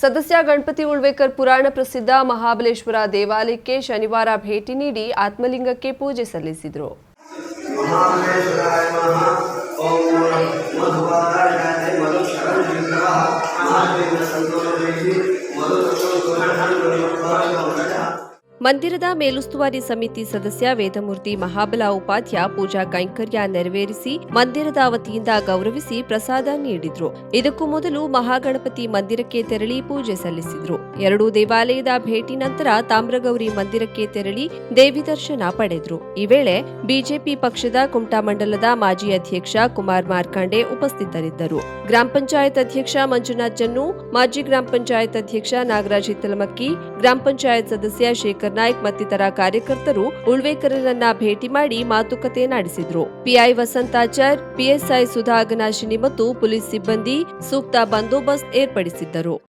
ಸದಸ್ಯ ಗಣಪತಿ ಉಳ್ವೇಕರ್ ಪುರಾಣ ಪ್ರಸಿದ್ಧ ಮಹಾಬಲೇಶ್ವರ ದೇವಾಲಯಕ್ಕೆ ಶನಿವಾರ ಭೇಟಿ ನೀಡಿ ಆತ್ಮಲಿಂಗಕ್ಕೆ ಪೂಜೆ ಸಲ್ಲಿಸಿದರು. ಮಂದಿರದ ಮೇಲುಸ್ತುವಾರಿ ಸಮಿತಿ ಸದಸ್ಯ ವೇದಮೂರ್ತಿ ಮಹಾಬಲ ಉಪಾಧ್ಯ ಪೂಜಾ ಕೈಂಕರ್ಯ ನೆರವೇರಿಸಿ ಮಂದಿರದ ವತಿಯಿಂದ ಗೌರವಿಸಿ ಪ್ರಸಾದ ನೀಡಿದ್ರು. ಇದಕ್ಕೂ ಮೊದಲು ಮಹಾಗಣಪತಿ ಮಂದಿರಕ್ಕೆ ತೆರಳಿ ಪೂಜೆ ಸಲ್ಲಿಸಿದ್ರು. ಎರಡೂ ದೇವಾಲಯದ ಭೇಟಿ ನಂತರ ತಾಮ್ರಗೌರಿ ಮಂದಿರಕ್ಕೆ ತೆರಳಿ ದೇವಿ ದರ್ಶನ ಪಡೆದ್ರು. ಈ ವೇಳೆ ಬಿಜೆಪಿ ಪಕ್ಷದ ಕುಮಟಾ ಮಂಡಲದ ಮಾಜಿ ಅಧ್ಯಕ್ಷ ಕುಮಾರ್ ಮಾರ್ಕಾಂಡೆ ಉಪಸ್ಥಿತರಿದ್ದರು. ಗ್ರಾಮ ಪಂಚಾಯತ್ ಅಧ್ಯಕ್ಷ ಮಂಜುನಾಥ್ ಜನ್ನು, ಮಾಜಿ ಗ್ರಾಮ ಪಂಚಾಯತ್ ಅಧ್ಯಕ್ಷ ನಾಗರಾಜ್ ಹಿತ್ತಲಮಕ್ಕಿ, ಗ್ರಾಮ ಪಂಚಾಯತ್ ಸದಸ್ಯ ಶೇಖರ್ ನಾಯ್ಕ್ ಮತ್ತಿತರ ಕಾರ್ಯಕರ್ತರು ಉಳ್ವೇಕರರನ್ನ ಭೇಟಿ ಮಾಡಿ ಮಾತುಕತೆ ನಡೆಸಿದ್ರು. ಪಿಐ ವಸಂತಾಚಾರ್ ಪಿಎಸ್ಐ ಸುಧಾ ಅಗನಾಶಿನಿ ಮತ್ತು ಪೊಲೀಸ್ ಸಿಬ್ಬಂದಿ ಸೂಕ್ತ ಬಂದೋಬಸ್ತ್ ಏರ್ಪಡಿಸಿದ್ದರು.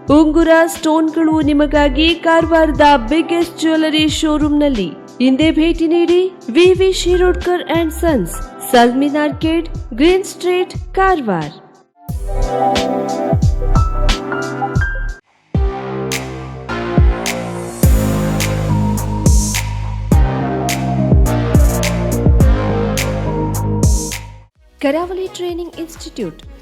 ಉಂಗುರ ಸ್ಟೋನ್ಗಳು ನಿಮಗಾಗಿ ಕಾರವಾರದ ಬಿಗ್ಗೆಸ್ಟ್ ಜ್ಯುವೆಲರಿ ಶೋರೂಮ್ನಲ್ಲಿ ಹಿಂದೆ ಭೇಟಿ ನೀಡಿ ವಿವಿ Shirodkar and sons ಸಲ್ಮಿನ್ arcade green street, Karwar. Karavali training institute